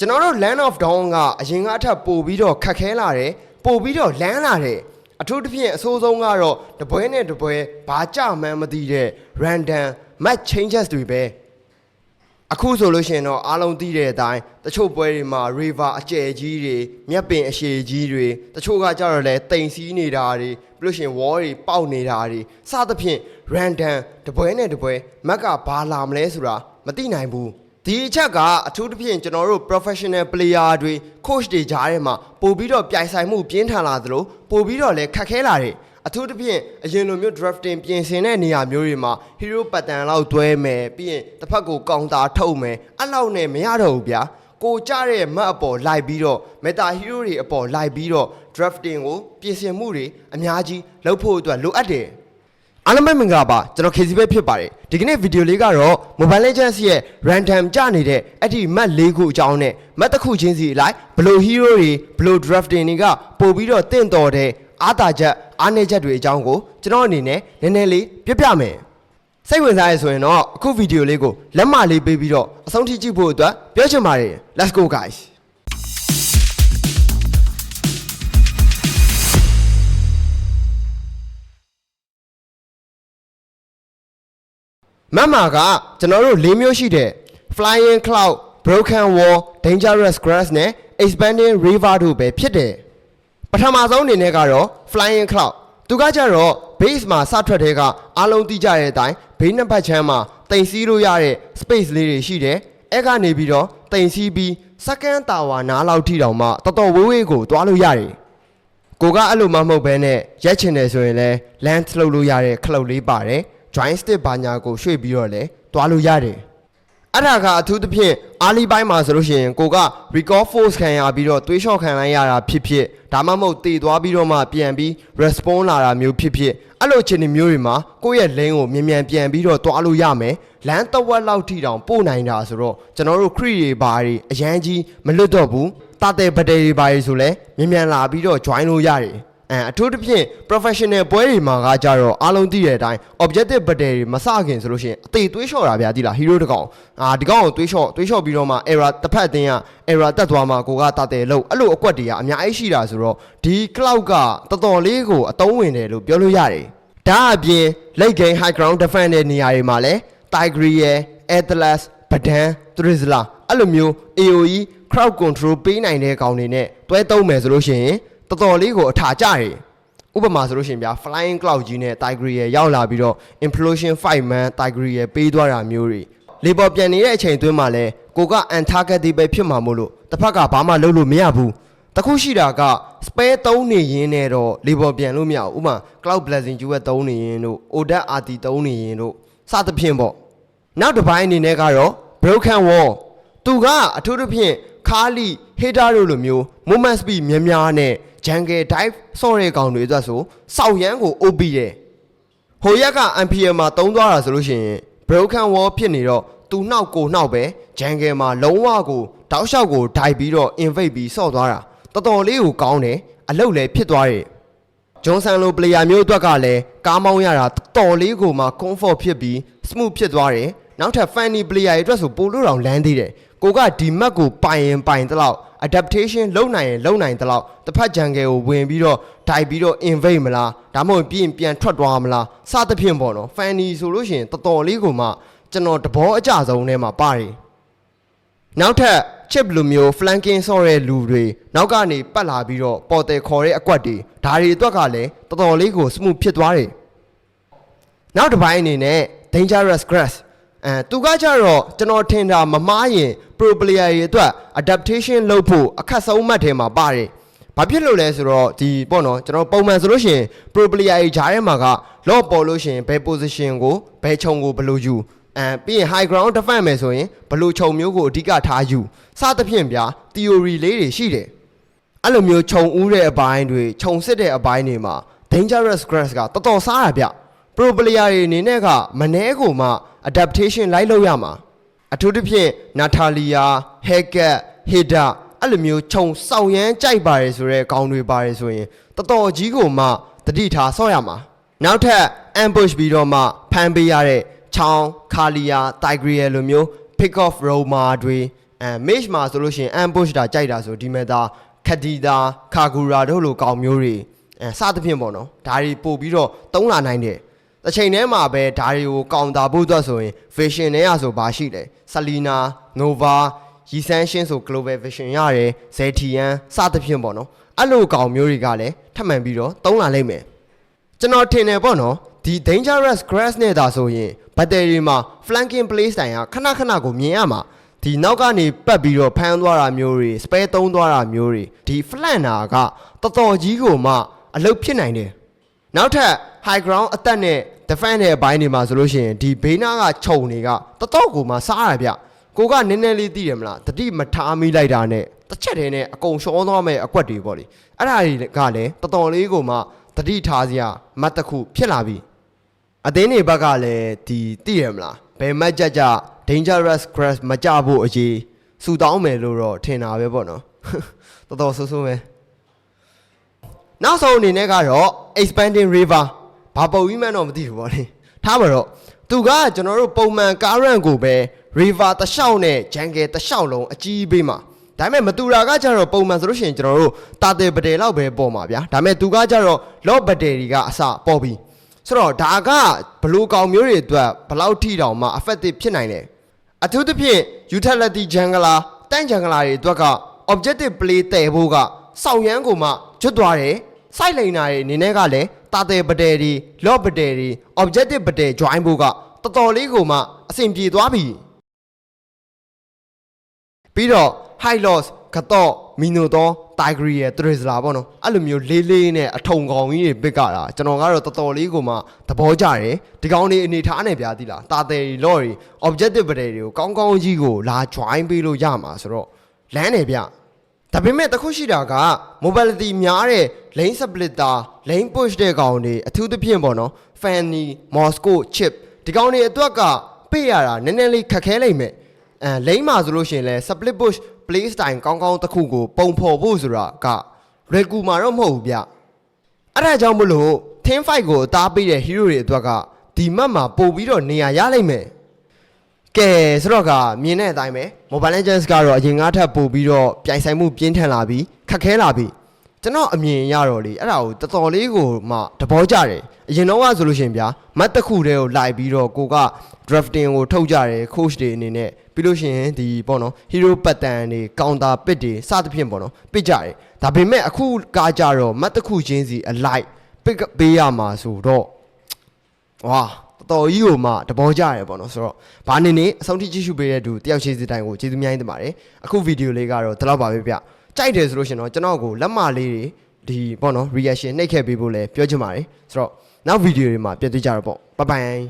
ကျွန်တော်တို့ land of dawn ကအရင်ကအထက်ပို့ပြီးတော့ခက်ခဲလာတယ်ပို့ပြီးတော့လန်းလာတယ်အထူးသဖြင့်အဆိုးဆုံးကတော့တပွဲနဲ့တပွဲဘာကြမှန်းမသိတဲ့ random match changes တွေပဲအခုဆိုလို့ရှိရင်တော့အားလုံးသိတဲ့အတိုင်းတချို့ပွဲတွေမှာ river အကျယ်ကြီးတွေမြက်ပင်အရှည်ကြီးတွေတချို့ကကြတော့လဲတိမ်စီးနေတာတွေပြီးလို့ရှိရင် wall တွေပေါက်နေတာတွေစသဖြင့် random တပွဲနဲ့တပွဲမက်ကဘာလာမလဲဆိုတာမသိနိုင်ဘူး ဒီအချက်ကအထူးသဖြင့်ကျွန်တော်တို့ professional player တွေ coach တွေကြားထဲမှာပို့ပြီးတော့ပြိုင်ဆိုင်မှုပြင်းထန်လာသလိုပို့ပြီးတော့လည်းခက်ခဲလာတယ်အထူးသဖြင့်အရင်လိုမျိုး drafting ပြင်ဆင်တဲ့နေရာမျိုးတွေမှာ hero pattern လောက်တွဲမယ်ပြီးရင်တစ်ဖက်ကို counter ထုတ်မယ်အဲ့လောက်နဲ့မရတော့ဘူးဗျာကိုကြတဲ့မတ်အပေါ်လိုက်ပြီးတော့ meta hero တွေအပေါ်လိုက်ပြီးတော့ drafting ကိုပြင်ဆင်မှုတွေအများကြီးလုပ်ဖို့အတွက်လိုအပ်တယ် အားလုံးပဲမင်္ဂလာပါကျွန်တော် KC ပဲဖြစ်ပါတယ်ဒီကနေ့ဗီဒီယိုလေးကတော့ Mobile Legends ရဲ့ random ကြနေတဲ့အဲ့ဒီ map ၄ခုအကြောင်းနဲ့ map တစ်ခုချင်းစီအလိုက်ဘယ်လို hero တွေဘယ်လို drafting တွေကပို့ပြီးတော့တင့်တော်တဲ့အားတာချက်အားနည်းချက်တွေအကြောင်းကိုကျွန်တော်အနေနဲ့နည်းနည်းလေးပြပြမယ်စိတ်ဝင်စားရဆိုရင်တော့အခုဗီဒီယိုလေးကိုလက်မလေးပေးပြီးတော့အဆုံးထိကြည့်ဖို့အတွက်ပြောချင်ပါတယ် let's go guys မတ်မာကကျွန်တော်တို့၄မျိုးရှိတဲ့ flying cloud broken wall dangerous grass နဲ့ expanding river တို့ပဲဖြစ်တယ်ပထမဆုံးအနေနဲ့ကတော့ flying cloud သူကကြတော့ base မှာစထွက်တဲ့ကအားလုံးသိကြတဲ့အတိုင်းဘေးနှစ်ဖက်ချမ်းမှာတင်စီးလို့ရတဲ့ space လေးတွေရှိတယ်အဲ့ကနေပြီးတော့တင်စီးပြီး second tower နားလောက်ထိတောင်မှတော်တော်ဝေးဝေးကိုသွားလို့ရတယ်ကိုကအဲ့လိုမှမဟုတ်ဘဲနဲ့ရက်ချင်တယ်ဆိုရင်လဲ land လှုပ်လို့ရတဲ့ခလုတ်လေးပါတယ် join stick ဘာညာကိုရွှေ့ပြီးတော့လဲတွားလို့ရတယ်အဲ့ဒါကအထူးသဖြင့်အားလီပိုင်းမှာဆိုလို့ရှိရင်ကိုက recall force ခံရပြီးတော့သွေးလျှော့ခံလိုက်ရတာဖြစ်ဖြစ်ဒါမှမဟုတ်တည်သွားပြီးတော့မှပြန်ပြီး respawn လာတာမျိုးဖြစ်ဖြစ်အဲ့လိုအခြေအနေမျိုးတွေမှာကိုယ့်ရဲ့ lane ကိုမြန်မြန်ပြန်ပြီးတော့တွားလို့ရမယ်လမ်းတစ်ဝက်လောက်ထိတောင်ပို့နိုင်တာဆိုတော့ကျွန်တော်တို့ crit တွေဘာတွေအရန်ကြီးမလွတ်တော့ဘူးတာတဲ့ပတေတွေဘာတွေဆိုလဲမြန်မြန်လာပြီးတော့ join လို့ရတယ် အဲအထူးသဖြင့် professional ပွဲတွေမှာကကြတော့အားလုံးသိတဲ့အတိုင်း objective battle တွေမစခင်ဆိုလို့ရှိရင်အသေးသွေးလျှော့တာဗျာဒီလား hero တကောင်အာဒီကောင်ကိုသွေးလျှော့သွေးလျှော့ပြီးတော့မှ error တစ်ဖက်အတင်းက error တက်သွားမှကိုကတာတယ်လို့အဲ့လိုအကွက်တွေကအများကြီးရှိတာဆိုတော့ဒီ cloud ကတော်တော်လေးကိုအသုံးဝင်တယ်လို့ပြောလို့ရတယ်ဒါအပြင် late game high ground defense တဲ့နေရာတွေမှာလဲ Tigreal ရယ် Atlas ဗဒန် Trizla အဲ့လိုမျိုး AOE crowd control ပေးနိုင်တဲ့ကောင်တွေနဲ့တွဲသုံးမယ်ဆိုလို့ရှိရင် တော်တော်လေးကိုအထာကျတယ်ဥပမာဆိုလို့ရှိရင်ဗျာ flying cloud ကြီးနဲ့ Tigreal ရယ်ရောက်လာပြီးတော့ implosion 5 man Tigreal ရယ်ပေးသွားတာမျိုးတွေလေပေါ်ပြန်နေတဲ့အချိန်အတွင်းမှာလဲကိုက untargeted ပဲဖြစ်မှာမို့လို့တစ်ဖက်ကဘာမှလုပ်လို့မရဘူးတခုရှိတာက spare 3နေရင်းနဲ့တော့လေပေါ်ပြန်လို့မရဘူးဥပမာ cloud blessing ကျူရဲ့3နေရင်းတို့ odat rt 3နေရင်းတို့စသဖြင့်ပေါ့နောက်တစ်ပိုင်းအနေနဲ့ကတော့ broken wall သူကအထူးသဖြင့်ခါလီ hater တို့လိုမျိုး movement speed များများနဲ့ jungle dive ဆော့တဲ့ကောင်တွေအတွက်ဆိုစောက်ရမ်းကို OP တယ်ဟိုရက်က MPL မှာတုံးသွားတာဆိုလို့ရှိရင် broken wall ဖြစ်နေတော့သူနှောက်ကိုနှောက်ပဲ jungle မှာလုံးဝကိုတောက်လျှောက်ကိုဒိုက်ပြီးတော့ invade ပြီးဆော့သွားတာတော်တော်လေးကိုကောင်းတယ်အလုတ်လည်းဖြစ်သွားတယ်ဂျွန်ဆန်လို player မျိုးအတွက်ကလည်းကားမောင်းရတာတော်လေးကိုမှ comfort ဖြစ်ပြီး smooth ဖြစ်သွားတယ်နောက်ထပ် funny player တွေအတွက်ဆိုပိုလို့တောင်လန်းသေးတယ် ကိုကဒီ map ကိုပိုင်ရင်ပိုင်တလောက် adaptation လုပ်နိုင်ရင်လုပ်နိုင်တလောက်တစ်ဖက် jungle ကိုဝင်ပြီးတော့ dive ပြီးတော့ invade မလားဒါမှမဟုတ်ပြင်ပြန်ထွက်သွားမလားစသဖြင့်ပေါ့နော် funny ဆိုလို့ရှိရင်တော်တော်လေးကိုမှကျွန်တော်တဘောအကြဆုံးထဲမှာပါတယ်နောက်ထပ် chip လိုမျိုး flanking ဆော့တဲ့လူတွေနောက်ကနေပတ်လာပြီးတော့ပေါ်တယ်ခေါ်တဲ့အကွက်တွေဒါတွေအတွက်ကလည်းတော်တော်လေးကို smooth ဖြစ်သွားတယ်နောက်တစ်ပိုင်းအနေနဲ့ dangerous grass အဲသူကကြတော့ကျွန်တော်ထင်တာမမားရင် pro player တွေအတွက် adaptation လုပ်ဖို့အခက်ဆုံးမှတ်ထဲမှာပါတယ်ဘာဖြစ်လို့လဲဆိုတော့ဒီပေါ့နော်ကျွန်တော်ပုံမှန်ဆိုလို့ရှိရင် pro player တွေဂျားထဲမှာက lock ပေါ်လို့ရှိရင်ဘယ် position ကိုဘယ်ခြုံကိုဘယ်လိုယူအဲပြီးရင် high ground defense မယ်ဆိုရင်ဘယ်လိုခြုံမျိုးကိုအဓိကထားယူစသဖြင့်ဗျာ theory လေးတွေရှိတယ်အဲ့လိုမျိုးခြုံဥတဲ့အပိုင်းတွေခြုံစစ်တဲ့အပိုင်းတွေမှာ dangerous grass ကတော်တော်စားရဗျ pro player တွေအနေနဲ့ကမနှဲကိုမှ adaptation လိုက်လုပ်ရမှာအထူးသဖြင့် Natalia, Hackett, Hida အဲ့လိုမျိုးခြုံစောက်ရမ်းကြိုက်ပါတယ်ဆိုတဲ့ကောင်းတွေပါတယ်ဆိုရင်တော်တော်ကြီးကိုမှတတိထားဆော့ရမှာနောက်ထပ် ambush ပြီးတော့မှဖမ်းပေးရတဲ့ချောင်းခါလီယာ Tigreal လိုမျိုး pick off Roma တွေအဲ mage မှာဆိုလို့ရှိရင် ambush တာကြိုက်တာဆိုဒီမဲ့သားခဒီတာခါဂူရာတို့လိုကောင်မျိုးတွေအဲစသဖြင့်ပေါ့နော်ဒါတွေပို့ပြီးတော့တုံးလာနိုင်တယ် တစ်ချိန်တည်းမှာပဲဒါတွေကိုကောင်တာဖို့အတွက်ဆိုရင် vision နဲ့ရဆိုဘာရှိလဲ Selina Nova ရီဆန်းရှင်းဆို global vision ရတယ် Zetian စသဖြင့်ပေါ့နော်အဲ့လိုကောင်မျိုးတွေကလည်းထပ်မံပြီးတော့တုံးလာလိမ့်မယ်ကျွန်တော်ထင်တယ်ပေါ့နော်ဒီ dangerous grass နဲ့ဒါဆိုရင် battery မှာ flanking play style ကခဏခဏကိုမြင်ရမှာဒီနောက်ကနေပတ်ပြီးတော့ဖမ်းသွားတာမျိုးတွေ spare သုံးသွားတာမျိုးတွေဒီ flank နာကတော်တော်ကြီးကိုမှအလုပ်ဖြစ်နိုင်တယ်နောက်ထပ် high ground အသက်နဲ့ defense နဲ့အပိုင်းတွေမှာဆိုလို့ရှိရင်ဒီဘေးနားကခြုံတွေကတော်တော်ကိုမှစားရဗျကိုကနည်းနည်းလေးသိတယ်မလားတတိမထားမိလိုက်တာနဲ့တစ်ချက်တည်းနဲ့အကုန်ရှောသွားမဲ့အကွက်တွေပေါ့လေအဲ့ဒါတွေကလည်းတော်တော်လေးကိုမှတတိထားစရာမတ်တစ်ခုဖြစ်လာပြီအသင်းတွေဘက်ကလည်းဒီသိရမလားဘယ်မတ်ကြကြ dangerous grass မကြဖို့အရေးစူတောင်းမယ်လို့တော့ထင်တာပဲပေါ့နော်တော်တော်ဆိုးဆိုးပဲနောက်ဆုံးအနေနဲ့ကတော့ expanding river ဘာပုံကြီးမှန်းတော့မသိဘူးပေါ့လေထားပါတော့သူကကျွန်တော်တို့ပုံမှန် current ကိုပဲ river တစ်လျှောက်နဲ့ jungle တစ်လျှောက်လုံးအကြီးပေးမှာဒါပေမဲ့မတူတာကကြတော့ပုံမှန်ဆိုလို့ရှိရင်ကျွန်တော်တို့တာတယ်ပတယ်လောက်ပဲပေါ်မှာဗျာဒါပေမဲ့သူကကြတော့ lot ပတယ်တွေကအစပေါ်ပြီးဆိုတော့ဒါကဘလူကောင်မျိုးတွေအတွက်ဘလောက်ထိတောင်မှ effective ဖြစ်နိုင်တယ်အထူးသဖြင့် utility jungler တန့် jungler တွေအတွက်က objective play တည်ဖို့ကစောက်ရမ်းကိုမှကျွတ်သွားတယ်စိုက်လိန်နာတွေအနေနဲ့ကလည်း တာတယ်ပတယ်တွေ lock ပတယ်တွေ objective ပတယ် join ဖို့ကတော်တော်လေးကိုမှအဆင်ပြေသွားပြီပြီးတော့ high loss ကတော့မီနိုတော့တိုင်ဂရီရဲ့ထရစ်လာပေါ့နော်အဲ့လိုမျိုးလေးလေးနဲ့အထုံကောင်ကြီးတွေပစ်ကြတာကျွန်တော်ကတော့တော်တော်လေးကိုမှသဘောကျတယ်ဒီကောင်လေးအနေထားနဲ့ဗျာသီလားတာတယ်ရီလော့ရီ objective ပတယ်တွေကိုကောင်းကောင်းကြီးကိုလာ join ပေးလို့ရမှာဆိုတော့လမ်းတယ်ဗျ ဒါပေမဲ့တခုရှိတာက mobility များတဲ့ lane splitter lane push တဲ့ကောင်တွေအထူးသဖြင့်ပေါ့နော် fanny moscow chip ဒီကောင်တွေအတွက်ကပေးရတာနည်းနည်းလေးခက်ခဲလိမ့်မယ်အဲလိမ့်မှာဆိုလို့ရှိရင်လဲ split push play style ကောင်းကောင်းတစ်ခုကိုပုံဖော်ဖို့ဆိုတာကလွယ်ကူမှာတော့မဟုတ်ဘူးဗျအဲ့ဒါကြောင့်မလို့ team fight ကိုအသားပေးတဲ့ hero တွေအတွက်ကဒီမတ်မှာပို့ပြီးတော့နေရာရလိမ့်မယ် ကဲဆိုတော့ကမြင်တဲ့အတိုင်းပဲ Mobile Legends ကတော့အရင်ကထပ်ပို့ပြီးတော့ပြိုင်ဆိုင်မှုပြင်းထန်လာပြီးခက်ခဲလာပြီးကျွန်တော်အမြင်ရတော့လေအဲ့ဒါကိုတော်တော်လေးကိုမှသဘောကျတယ်အရင်တော့ကဆိုလို့ရှိရင်ဗျာမတ်တစ်ခုတည်းကိုလိုက်ပြီးတော့ကိုက drafting ကိုထုတ်ကြတယ် coach တွေအနေနဲ့ပြီးလို့ရှိရင်ဒီပေါ့နော် hero pattern တွေ counter pit တွေစသဖြင့်ပေါ့နော်ပစ်ကြတယ်ဒါပေမဲ့အခုကားကြတော့မတ်တစ်ခုချင်းစီအလိုက် pick ပေးရမှာဆိုတော့ဝါ တော်တော်ကြီးကိုမှတဘောကြရတယ်ပေါ့နော်ဆိုတော့ဘာနေနေအဆုံးထိကြည့်ရှုပေးတဲ့သူတယောက်ချင်းစီတိုင်းကိုကျေးဇူးများတင်ပါတယ်အခုဗီဒီယိုလေးကတော့ဒီလောက်ပါပဲဗျကြိုက်တယ်ဆိုလို့ရှိရင်တော့ကျွန်တော်ကိုလက်မလေးတွေဒီပေါ့နော် reaction နှိပ်ခဲ့ပေးဖို့လည်းပြောချင်ပါတယ်ဆိုတော့နောက်ဗီဒီယိုတွေမှာပြည့်သွေးကြတော့ပေါ့ဘိုင်ဘိုင်